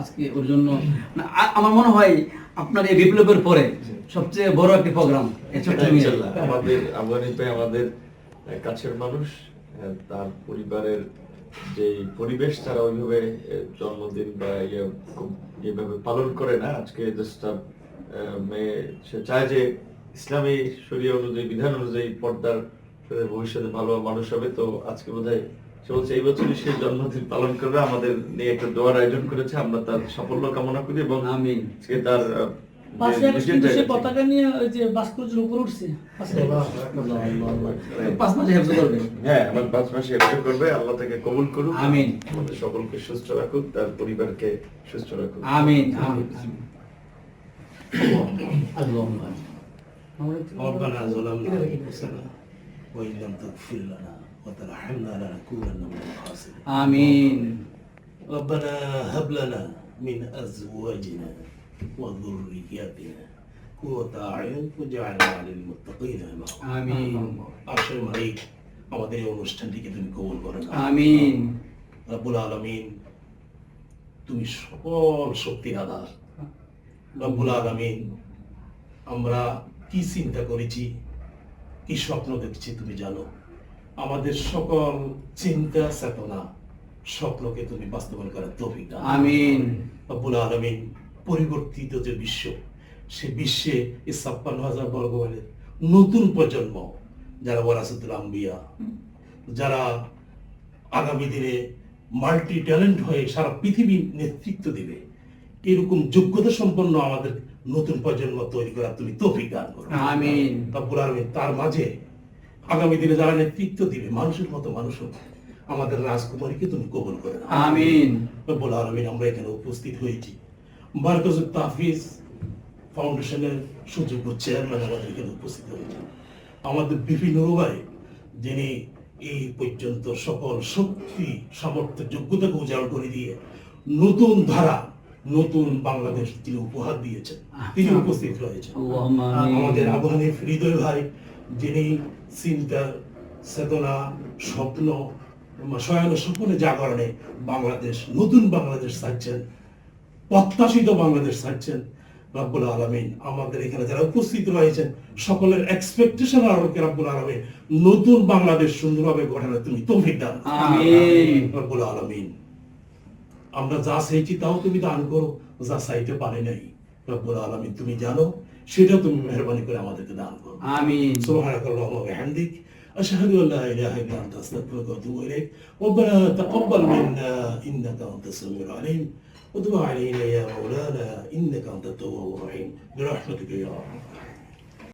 আজকে ওর জন্য আমার মনে হয় আপনার এই বিপ্লবের পরে সবচেয়ে বড় একটি প্রোগ্রাম আমাদের আমাদের কাছের মানুষ তার পরিবারের যে পরিবেশ, তারা ওইভাবে জন্মদিন বা ইয়ে এভাবে পালন করে না। আজকে মেয়ে সে চায় যে ইসলামী শরীয় অনুযায়ী, বিধান অনুযায়ী পর্দার ভবিষ্যতে ভালো মানুষ হবে। তো আজকে বোধহয় সে বলছে এই বছরই সে জন্মদিন পালন করবে আমাদের নিয়ে একটা দোয়ার আয়োজন করেছে আমরা তার সাফল্য কামনা করি এবং আমিন। আজকে তার আহ, পাশে যে একটা mission কিন্তু টা সে আছে। পতাকা নিয়ে ওই যে ভাস্কর্যের উপর উঠছে পাশে। পাঁচ মাসে হেফজ করবে হ্যাঁ আমার পাঁচ মাসে হেফজ করবে আল্লাহ তাকে কবুল করুক আমিন। আমাদের সকলকে সুস্থ রাখুক তার পরিবারকে সুস্থ রাখুক আমিন আমিন আমিন। اللهم آمين. ربنا ظلمنا انفسنا وان لم تغفر لنا وترحمنا لنكونن من الخاسرين আমিন ربنا هب لنا من ازواجنا وذرياتنا قوة أعين واجعلنا للمتقين إماما আমিন আশার মালিক আমাদের এই অনুষ্ঠানটিকে তুমি কবুল করো না আমিন রব্বুল আলমিন তুমি সকল শক্তির আধার রব্বুল আলমিন আমরা কি চিন্তা করেছি কি স্বপ্ন দেখছি তুমি জানো আমাদের সকল চিন্তা চেতনা স্বপ্নকে তুমি বাস্তবায়ন করার তৌফিক আমিন। রব্বুল আলমিন পরিবর্তিত যে বিশ্ব সে বিশ্বে এই ছাপ্পান্ন হাজার বর্গ মাইলের নতুন প্রজন্ম যারা ওয়ারাসুদ্দুল আম্বিয়া যারা আগামী দিনে মাল্টি ট্যালেন্ট হয়ে সারা পৃথিবীর নেতৃত্ব দেবে এরকম যোগ্যতা সম্পন্ন আমাদের নতুন প্রজন্ম তৈরি করার তুমি তৌফিক দান করো। আমিন। রব্বুল আলমিন তার মাঝে আগামী দিনে যারা নেতৃত্ব দিবে মানুষের মতো মানুষ হবে আমাদের রাজকুমারীকে তুমি কবুল করে আমিন। আলমিন আমরা এখানে উপস্থিত হয়েছি। মার্কাজ তাহফিজ ফাউন্ডেশনের সুযোগ্য চেয়ারম্যান আমাদের এখানে উপস্থিত হয়েছে। আমাদের বিভিন্ন যিনি এই পর্যন্ত সকল শক্তি সামর্থ্য যোগ্যতাকে উজাড় করে দিয়ে নতুন ধারা নতুন বাংলাদেশ তিনি উপহার দিয়েছেন। তিনি উপস্থিত রয়েছেন। আমাদের আবহানী হৃদয় ভাই যিনি চিন্তা চেতনা স্বপ্ন শয়ন স্বপ্নে জাগরণে বাংলাদেশ নতুন বাংলাদেশ চাচ্ছেন প্রত্যাশিত বাংলাদেশ চাচ্ছেন রব্বুল আলমিন। আমাদের এখানে যারা উপস্থিত রয়েছেন সকলের এক্সপেকটেশন আলোকে রব্বুল আলমিন নতুন বাংলাদেশ সুন্দরভাবে গঠনের তুমি তৌফিক দান রব্বুল আলমিন। আমরা যা চাইছি তাও তুমি দান করো যা চাইতে পারি নাই। রব্বুল আলমিন তুমি জানো সেটা তুমি মেহরবানি করে আমাদেরকে দান করো আমিন سبحانك اللهم وبحمدك أشهد أن لا إله إلا أنت أستغفرك وأتوب إليك ربنا تقبل منا إنك أنت السميع العليم وتب علينا يا مولانا إنك أنت التواب الرحيم برحمتك يا أرحم الراحمين